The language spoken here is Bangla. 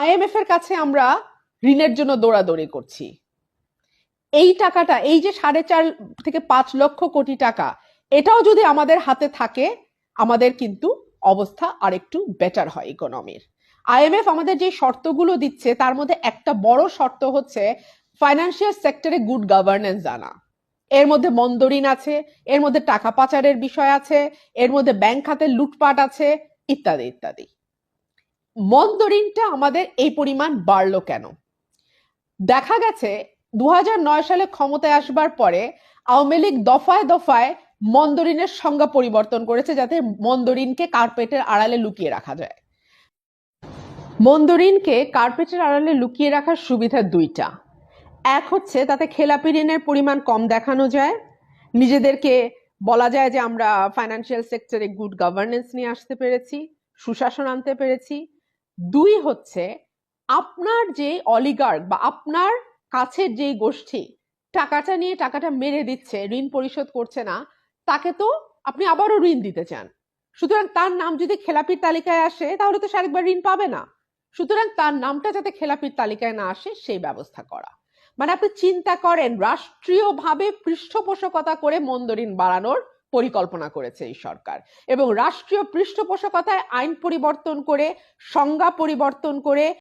আইএমএফ এর কাছে আমরা ঋণের জন্য দৌড়াদৌড়ি করছি। এই টাকাটা, এই যে সাড়ে চার থেকে পাঁচ লক্ষ কোটি টাকা, এটাও যদি আমাদের হাতে থাকে, আমাদের কিন্তু অবস্থা আরেকটু বেটার হয় ইকোনমির আইএমএফ আমাদের যে শর্তগুলো দিচ্ছে, তার মধ্যে একটা বড় শর্ত হচ্ছে ফাইন্যান্সিয়াল সেক্টরে গুড গভর্নেন্স আনা। এর মধ্যে মন্দরিন আছে, এর মধ্যে টাকা পাচারের বিষয় আছে, এর মধ্যে ব্যাংক খাতে লুটপাট আছে, ইত্যাদি ইত্যাদি। মন্দরিনটা আমাদের এই পরিমাণ বাড়লো কেন? দেখা গেছে দু হাজার নয় সালে ক্ষমতায় আসবার পরে আওয়ামী লীগ দফায় দফায় মন্দরিনের সংজ্ঞা পরিবর্তন করেছে যাতে মন্দরিনকে কার্পেটের আড়ালে লুকিয়ে রাখা যায়। মন্দরিনকে কার্পেটের আড়ালে লুকিয়ে রাখার সুবিধা দুইটা। এক হচ্ছে তাতে খেলাপি ঋণের পরিমাণ কম দেখানো যায়। নিজেদেরকে বলা যায় যে আমরা ফাইন্যান্সিয়াল সেক্টরে গুড গভর্নেন্স নিয়ে আসতে পেরেছি, সুশাসন আনতে পেরেছি। দুই হচ্ছে আপনার যে অলিগার্ক বা আপনার কাছের যে গোষ্ঠী, টাকাটা নিয়ে টাকাটা মেরে দিচ্ছে, ঋণ পরিশোধ করছে না, তাকে তো আপনি আবারও ঋণ দিতে চান। সুতরাং তার নাম যদি খেলাপির তালিকায় আসে, তাহলে তো সে আরেকবার ঋণ পাবে না। সুতরাং তার নামটা যাতে খেলাপির তালিকায় না আসে, সেই ব্যবস্থা করা। মানে আপনি চিন্তা করেন, রাষ্ট্রীয়ভাবে পৃষ্ঠপোষকতা করে মন্দরিন বাড়ানোর পরিকল্পনা করেছে এই সরকার। এবং রাষ্ট্রীয় পৃষ্ঠপোষকতায় আইন পরিবর্তন করে সংজ্ঞা পরিবর্তন করে